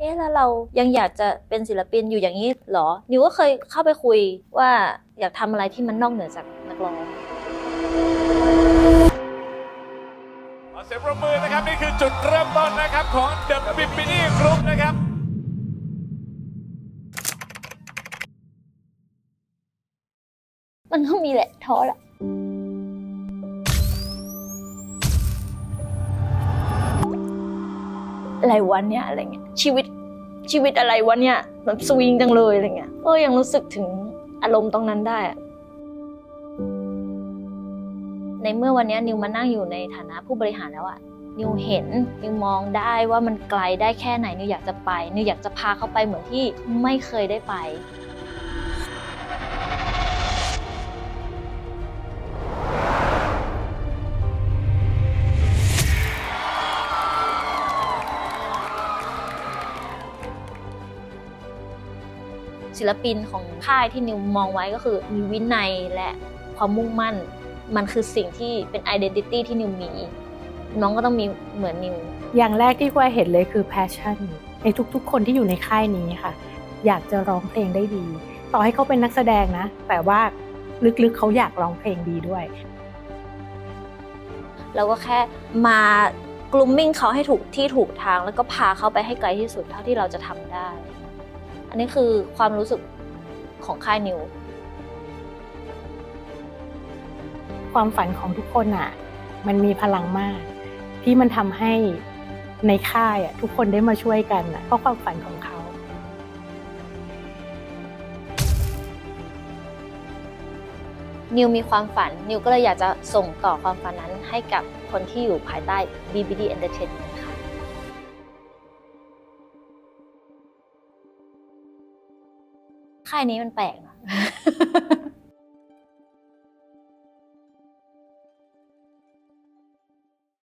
เอ๊ะแล้วเรายังอยากจะเป็นศิลปินอยู่อย่างนี้เหรอ นิวก็เคยเข้าไปคุยว่าอยากทำอะไรที่มันนอกเหนือจากนักร้องขอเสียงปรบมือนะครับ นี่คือจุดเริ่มต้นนะครับของ The b i b i n i Group นะครับ มันก็มีแหละท้อแหละอะไรวันเนี้ยอะไรเงี้ย ชีวิตชีวิตอะไรวันเนี้ยแบบสวิงจังเลยอะไรเงี้ยก็ยังรู้สึกถึงอารมณ์ตรงนั้นได้ ในเมื่อวันนี้นิวมานั่งอยู่ในฐานะผู้บริหารแล้วอะนิวเห็นนิวมองได้ว่ามันไกลได้แค่ไหนนิวอยากจะไปนิวอยากจะพาเขาไปเหมือนที่ไม่เคยได้ไป ศิลปินของค่ายที่นิวมองไว้ก็คือมีวินัยและความมุ่งมั่น มันคือสิ่งที่เป็นไอดีนิตี้ที่นิวมี น้องก็ต้องมีเหมือนนิว อย่างแรกที่กวาเห็นเลยคือ passion ในทุกๆ คนที่อยู่ในค่ายนี้ค่ะ อยากจะร้องเพลงได้ดี ต่อให้เขาเป็นนักแสดงนะ แต่ว่าลึกๆเขาอยากร้องเพลงดีด้วยเราก็แค่มากลุ่มมิ่งเขาให้ถูกที่ถูกทาง แล้วก็พาเขาไปให้ไกลที่สุดเท่าที่เราจะทำได้ อันนี้คือความรู้สึกของค่ายนิว ความฝันของทุกคนอะ มันมีพลังมาก ที่มันทำให้ในค่ายอะทุกคนได้มาช่วยกันอะเพราะความฝันของเขา นิวมีความฝัน นิวก็เลยอยากจะส่งต่อความฝันนั้นให้กับคนที่อยู่ภายใต้ BBD Entertainment ค่ะ ค่ายนี้มันแปลกเนาะ